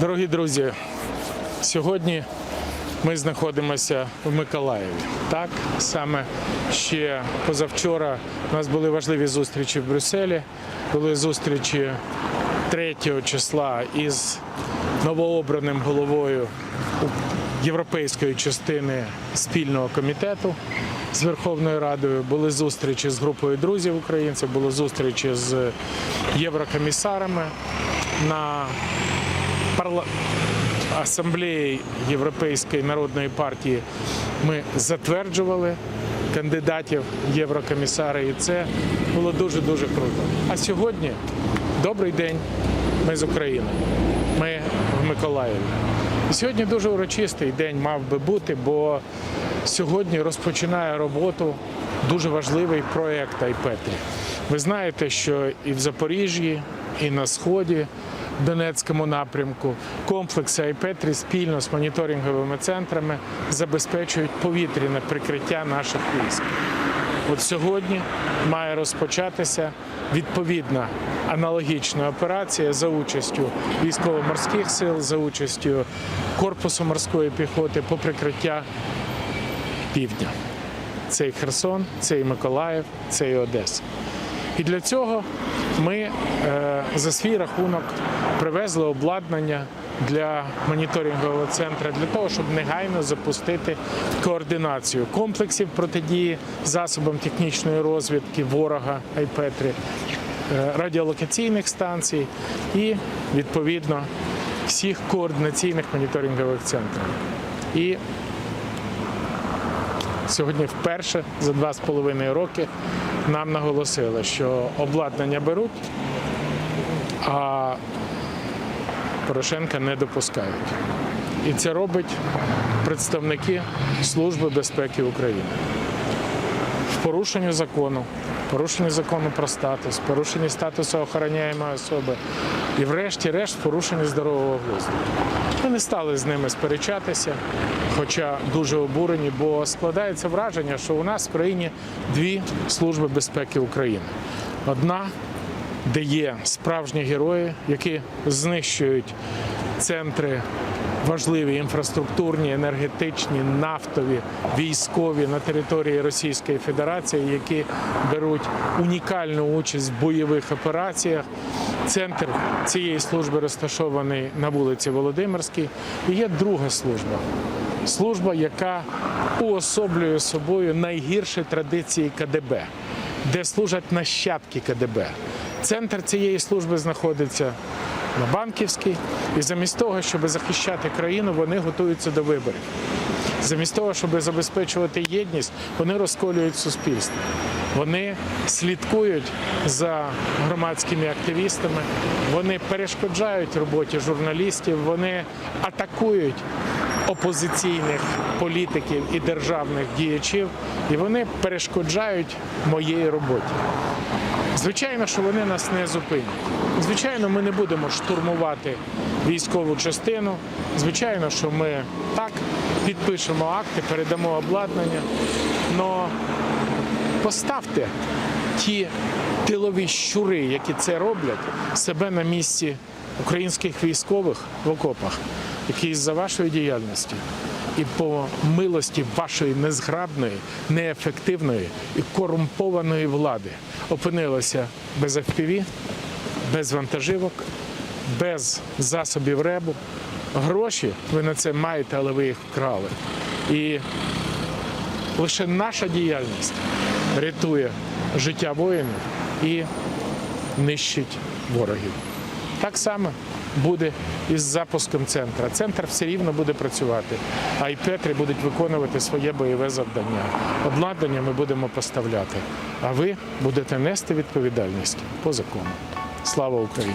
Дорогі друзі, сьогодні ми знаходимося в Миколаєві. Так, саме ще позавчора у нас були важливі зустрічі в Брюсселі, були зустрічі 3 числа із новообраним головою європейської частини спільного комітету з Верховною Радою. Були зустрічі з групою друзів українців, були зустрічі з єврокомісарами на. Асамблеї Європейської народної партії. Ми затверджували кандидатів в єврокомісари, і це було дуже дуже круто. А сьогодні добрий день. Ми з України. Ми в Миколаєві. І сьогодні дуже урочистий день мав би бути, бо сьогодні розпочинає роботу дуже важливий проект Айпетрі. Ви знаєте, що і в Запоріжжі, і на сході, Донецькому напрямку, комплекси Айпетрі спільно з моніторинговими центрами забезпечують повітряне прикриття наших військ. От сьогодні має розпочатися відповідна аналогічна операція за участю військово-морських сил, за участю корпусу морської піхоти по прикриття півдня. Це і Херсон, це і Миколаїв, це і Одеса. І для цього ми е, за свій рахунок привезли обладнання для моніторингового центру для того, щоб негайно запустити координацію комплексів протидії засобам технічної розвідки ворога Айпетрі, е, радіолокаційних станцій і відповідно всіх координаційних моніторингових центрів. І Сьогодні вперше за два з половиною роки нам наголосили, що обладнання беруть, а Порошенка не допускають. І це робить представники Служби безпеки України. В порушенні закону, порушенні закону про статус, порушенні статусу охороняємої особи і врешті-решт в здорового глузду. Ми не стали з ними сперечатися, хоча дуже обурені, бо складається враження, що у нас в країні дві служби безпеки України. Одна, де є справжні герої, які знищують центри важливі інфраструктурні, енергетичні, нафтові, військові на території Російської Федерації, які беруть унікальну участь в бойових операціях. Центр цієї служби розташований на вулиці Володимирській. І є друга служба. Служба, яка уособлює собою найгірші традиції КДБ, де служать нащадки КДБ. Центр цієї служби знаходиться на Банківській, і замість того, щоб захищати країну, вони готуються до виборів. Замість того, щоб забезпечувати єдність, вони розколюють суспільство. Вони слідкують за громадськими активістами, вони перешкоджають роботі журналістів, вони атакують опозиційних політиків і державних діячів, і вони перешкоджають моїй роботі. Звичайно, що вони нас не зупинять. Звичайно, ми не будемо штурмувати військову частину. Звичайно, що ми так підпишемо акти, передамо обладнання. Но поставте ті тилові щури, які це роблять, себе на місці українських військових в окопах, які з-за вашої діяльності і по милості вашої незграбної, неефективної і корумпованої влади опинилися без FPV, без вантажівок, без засобів ребу. Гроші ви на це маєте, але ви їх вкрали. І лише наша діяльність рятує життя воїнів і нищить ворогів. Так само буде із запуском центра. Центр все рівно буде працювати, а і Петрі будуть виконувати своє бойове завдання. Обладнання ми будемо поставляти, а ви будете нести відповідальність по закону. Слава Україні!